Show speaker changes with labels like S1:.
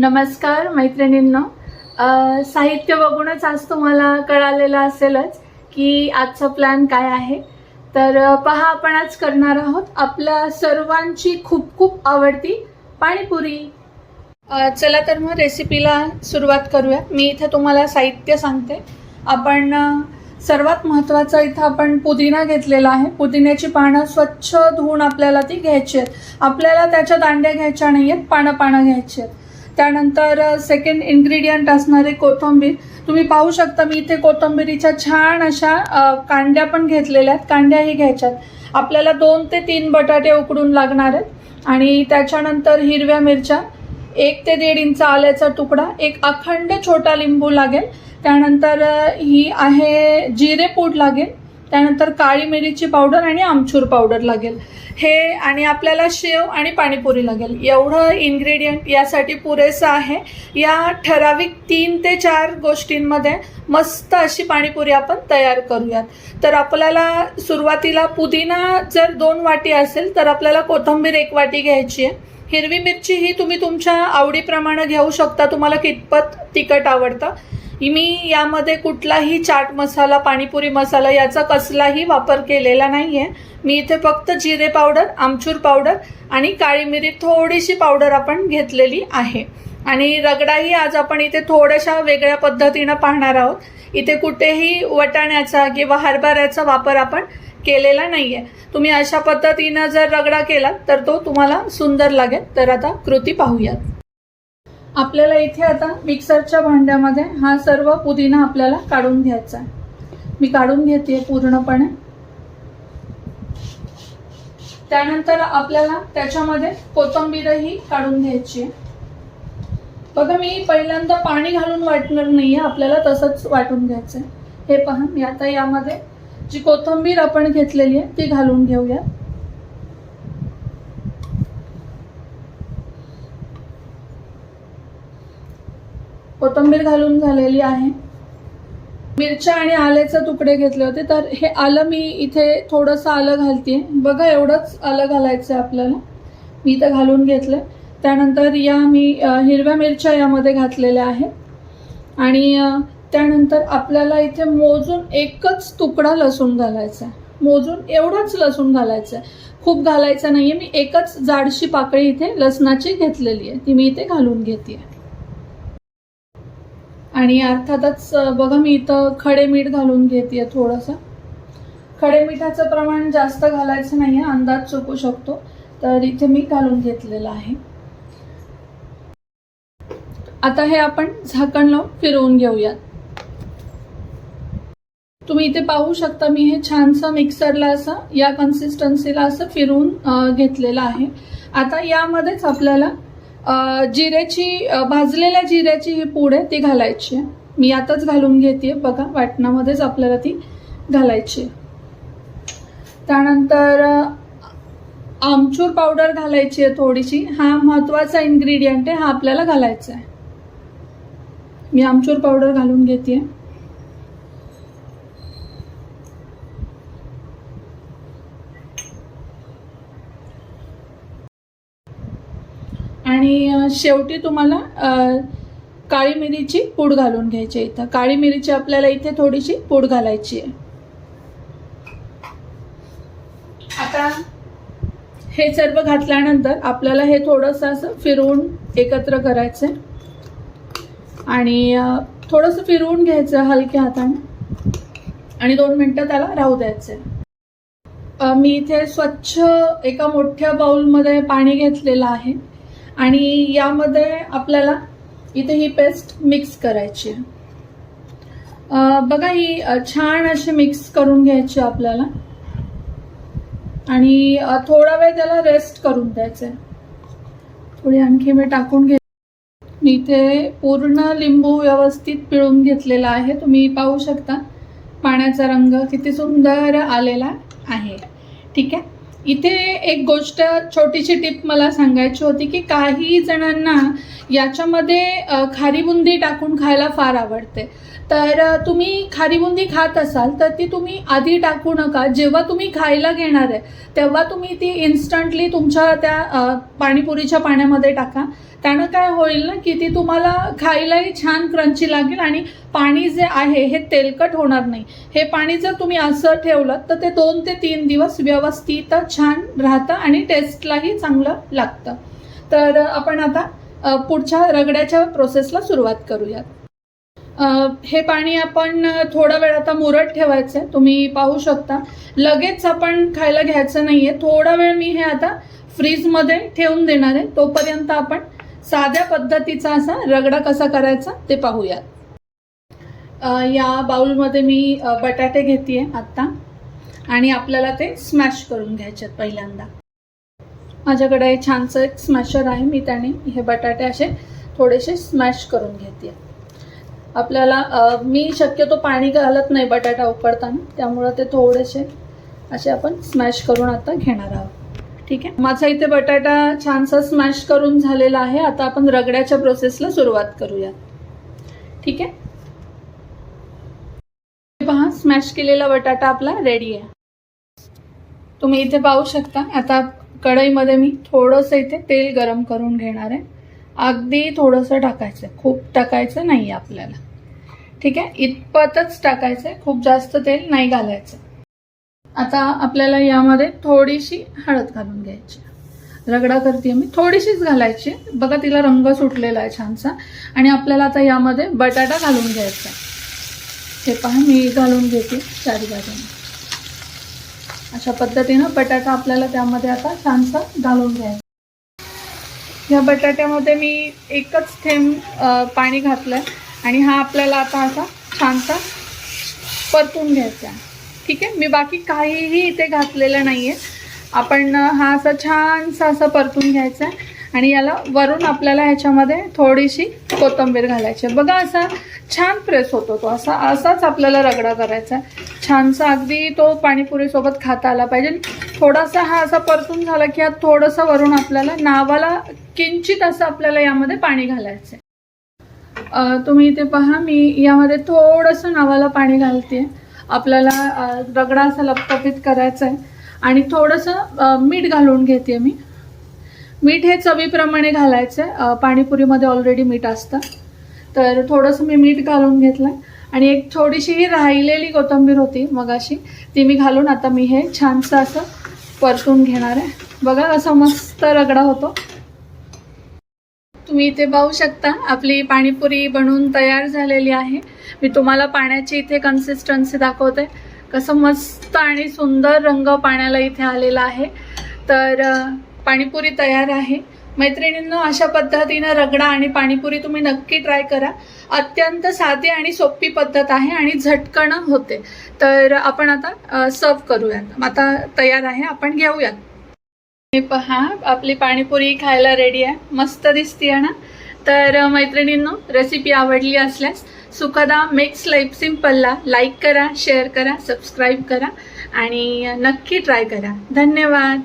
S1: नमस्कार मैत्रिणींनो. साहित्य बघूनच आज तुम्हाला कळालेलं असेलच की आजचा प्लॅन काय आहे. तर पहा आपण आज करणार आहोत आपल्या सर्वांची खूप खूप आवडती पाणीपुरी. चला तर मग रेसिपीला सुरुवात करूया. मी इथे तुम्हाला साहित्य सांगते. आपण सर्वात महत्त्वाचं इथं आपण पुदिना घेतलेला आहे. पुदिन्याची पानं स्वच्छ धुवून आपल्याला ती घ्यायची आहेत. आपल्याला त्याच्या दांड्या घ्यायच्या नाही आहेत पानं पानं घ्यायची आहेत. त्यानंतर सेकंड इन्ग्रेडियंट असणारे कोथिंबीर. तुम्ही पाहू शकता मी इथे कोथिंबिरीच्या छान अशा कांड्या पण घेतलेल्या आहेत. कांड्याही घ्यायच्यात. आपल्याला दोन ते तीन बटाटे उकडून लागणार आहेत. आणि त्याच्यानंतर हिरव्या मिरच्या. एक ते दीड इंच आल्याचा तुकडा. एक अखंड छोटा लिंबू लागेल. त्यानंतर ही आहे जिरे पूड लागेल. त्यानंतर काळी मिरीची पावडर आणि आमचूर पावडर लागेल. हे आणि आपल्याला शेव आणि पाणीपुरी लागेल. एवढं इन्ग्रेडियंट यासाठी पुरेसं आहे. या ठराविक तीन ते चार गोष्टींमध्ये मस्त अशी पाणीपुरी आपण तयार करूयात. तर आपल्याला सुरुवातीला पुदिना जर दोन वाटी असेल तर आपल्याला कोथिंबीर एक वाटी घ्यायची आहे. हिरवी मिरची ही तुम्ही तुमच्या आवडीप्रमाणे घेऊ शकता. तुम्हाला कितपत तिखट आवडतं. मी यामध्ये कुठलाही चाट मसाला पाणीपुरी मसाला याचा कसलाही वापर केलेला नाही आहे मी इथे फक्त जिरे पावडर आमचूर पावडर आणि काळी मिरी थोडीशी पावडर आपण घेतलेली आहे. आणि रगडाही आज आपण इथे थोड्याशा वेगळ्या पद्धतीनं पाहणार आहोत. इथे कुठेही वटाण्याचा किंवा हरभऱ्याचा वापर आपण केलेला नाही आहे तुम्ही अशा पद्धतीनं जर रगडा केला तर तो तुम्हाला सुंदर लागेल. तर आता कृती पाहूयात. आपल्याला इथे आता मिक्सरच्या भांड्यामध्ये हा सर्व पुदिना आपल्याला काढून घ्यायचा आहे. मी काढून घेते पूर्णपणे. त्यानंतर आपल्याला त्याच्यामध्ये कोथंबीरही काढून घ्यायची आहे. बघा मी पहिल्यांदा पाणी घालून वाटणार नाहीये आपल्याला तसंच वाटून घ्यायचंय. हे पहा मी आता यामध्ये जी कोथिंबीर आपण घेतलेली आहे ती घालून घेऊया कोथिंबीर घालून झालेली आहे. मिरच्या आणि आल्याचे तुकडे घेतले होते. तर हे आलं मी इथे थोडंसं आलं घालते बघा एवढंच आलं घालायचं आहे आपल्याला. मी इथं घालून घेतलं त्यानंतर या मी हिरव्या मिरच्या यामध्ये घातलेल्या आहेत. आणि त्यानंतर आपल्याला इथे मोजून एकच तुकडा लसूण घालायचा आहे मोजून एवढंच लसूण घालायचं आहे खूप घालायचं नाही आहे मी एकच जाडशी पाकळी इथे लसणाची घेतलेली आहे ती मी इथे घालून घेते आहे आणि अर्थातच बघा मी इथं खडे मीठ घालून घेते थोडंसं. खडे मिठाचं प्रमाण जास्त घालायचं नाही आहे अंदाज चुकू शकतो. तर इथे मी घालून घेतलेलं आहे. आता हे आपण झाकण लावून फिरवून घेऊयात. तुम्ही इथे पाहू शकता मी हे छानसं मिक्सरला असं या कन्सिस्टन्सीला असं फिरवून घेतलेलं आहे. आता यामध्येच आपल्याला जिऱ्याची भाजलेल्या जिऱ्याची ही पूड आहे ती घालायची आहे. मी आताच घालून घेते बघा वाटणामध्येच आपल्याला ती घालायची आहे. त्यानंतर आमचूर पावडर घालायची आहे थोडीशी. हा महत्त्वाचा इन्ग्रेडियंट आहे हा आपल्याला घालायचा आहे. मी आमचूर पावडर घालून घेते आणि शेवटी तुम्हाला काळी मिरीची पूड घालून घ्यायची इथं. काळी मिरीची आपल्याला इथे थोडीशी पूड घालायची आहे. आता हे सर्व घातल्यानंतर आपल्याला हे थोडंसं असं फिरवून एकत्र करायचं आहे. आणि थोडंसं फिरवून घ्यायचं हलक्या हाताने. आणि दोन मिनटं त्याला राहू द्यायचं आहे. मी इथे स्वच्छ एका मोठ्या बाउलमध्ये पाणी घेतलेलं आहे. आणि यामध्ये आपल्याला इथे ही पेस्ट मिक्स करायची आहे. बघा ही छान अशी मिक्स करून घ्यायची आपल्याला. आणि थोडा वेळ त्याला रेस्ट करून द्यायचं आहे. थोडी आणखी मी टाकून घे मी इथे पूर्ण लिंबू व्यवस्थित पिळून घेतलेला आहे. तुम्ही पाहू शकता पाण्याचा रंग किती सुंदर आलेला आहे. ठीक आहे? इथे एक गोष्ट छोटीशी टिप मला सांगायची होती की काही जणांना याच्यामध्ये खारी बुंदी टाकून खायला फार आवडते. तर तुम्ही खारी बुंदी खात असाल तर ती तुम्ही आधी टाकू नका. जेव्हा तुम्ही खायला घेणार आहे तेव्हा तुम्ही ती इन्स्टंटली तुमच्या त्या पाणीपुरीच्या पाण्यामध्ये टाका. त्यानं काय होईल ना की ती तुम्हाला खायलाही छान क्रंची लागेल आणि पाणी जे आहे हे तेलकट होणार नाही. हे पाणी जर तुम्ही असं ठेवलं तर ते दोन ते तीन दिवस व्यवस्थित छान राहतं आणि टेस्टलाही चांगलं लागतं. तर आपण आता पुढच्या रगड्याच्या प्रोसेसला सुरुवात करूयात. हे पाणी आपण थोडा वेळ आता मुरट ठेवायचं आहे तुम्ही पाहू शकता. लगेच आपण खायला घ्यायचं नाही आहे थोडा वेळ मी हे आता फ्रीजमध्ये ठेवून देणार आहे. तोपर्यंत आपण साध्या पद्धतीचा असा रगडा कसा करायचा ते पाहूयात. या बाउलमध्ये मी बटाटे घेते आत्ता. आणि आपल्याला ते स्मॅश करून घ्यायचे आहेत पहिल्यांदा. माझ्याकडे छानसं एक स्मॅशर आहे. मी त्याने हे बटाटे असे थोडेसे स्मॅश करून घेते आपल्याला मी शक्यतो पाणी घालत नाही बटाटा उकडताना. त्यामुळं ते थोडेसे असे आपण स्मॅश करून आता घेणार आहोत. ठीक आहे? माझा इथे बटाटा छानसा स्मॅश करून झालेला आहे. आता आपण रगड्याच्या प्रोसेसला सुरुवात करूया. ठीक आहे? पहा स्मॅश केलेला बटाटा आपला रेडी आहे. तुम्ही इथे पाहू शकता. आता कढईमध्ये मी थोडंसं इथे तेल गरम करून घेणार आहे. अगदी थोडंसं टाकायचं आहे. खूप टाकायचं नाही आहे आपल्याला. ठीक आहे? इतपतच टाकायचं आहे. खूप जास्त तेल नाही घालायचं. आता आपल्याला यामध्ये थोडीशी हळद घालून घ्यायची. रगडा करते मी. थोडीशीच घालायची. बघा तिला रंग सुटलेला आहे छानसा. आणि आपल्याला आता यामध्ये बटाटा घालून घ्यायचा आहे. हे पहा मी घालून घेते चारी बाजूने. अशा पद्धतीनं बटाटा आपल्याला त्यामध्ये आता छानसा घालून घ्यायचा. ह्या बटाट्यामध्ये मी एकच थेंब पाणी घातलं आहे आणि हा आपल्याला आता असा छानसा परतून घ्यायचा आहे. ठीक आहे. मी बाकी काहीही इथे घातलेलं नाही आहे आपण हा असा छानसा असा परतून घ्यायचा आहे. आणि याला वरून आपल्याला ह्याच्यामध्ये थोडीशी कोथिंबीर घालायची आहे. बघा असा छान प्रेस होतो तो. असा असाच आपल्याला रगडा करायचा आहे. छानसा अगदी तो पाणीपुरीसोबत खाता आला पाहिजे. थोडासा हा असा परतून झाला की हा थोडंसं वरून आपल्याला नावाला किंचित असं आपल्याला यामध्ये पाणी घालायचं आहे. तुम्ही इथे पहा. मी यामध्ये थोडंसं नावाला पाणी घालते आपल्याला रगडा असा लपटपीत करायचा आहे आणि थोडंसं मीठ घालून घेते मी. मीठ हे चवीप्रमाणे घालायचं आहे पाणीपुरीमध्ये ऑलरेडी मीठ असतं. तर थोडंसं मी मीठ घालून घेतलं आणि एक थोडीशी ही राहिलेली कोथिंबीर होती मगाशी. ती मी घालून आता मी हे छानसं असं परतून घेणार आहे. बघा असा मस्त रगडा होतो. तुम्ही इथे पाहू शकता. आपली पाणीपुरी बनवून तयार झालेली आहे. मी तुम्हाला पाण्याची इथे कन्सिस्टन्सी दाखवते. कसं मस्त आणि सुंदर रंग पाण्याला इथे आलेला आहे. तर पाणीपुरी तयार आहे. मैत्रिणींनो अशा पद्धतीनं रगडा आणि पाणीपुरी तुम्ही नक्की ट्राय करा. अत्यंत साधी आणि सोपी पद्धत आहे आणि झटकन होते. तर आपण आता सर्व करूयात. आता तयार आहे आपण घेऊयात. मी पहा आपली पाणीपुरी खायला रेडी आहे. मस्त दिसते ना? तर मैत्रिणींनो रेसिपी आवडली असल्यास सुखदा मेक्स लाईफ सिम्पलला लाईक करा शेअर करा सबस्क्राईब करा आणि नक्की ट्राय करा. धन्यवाद!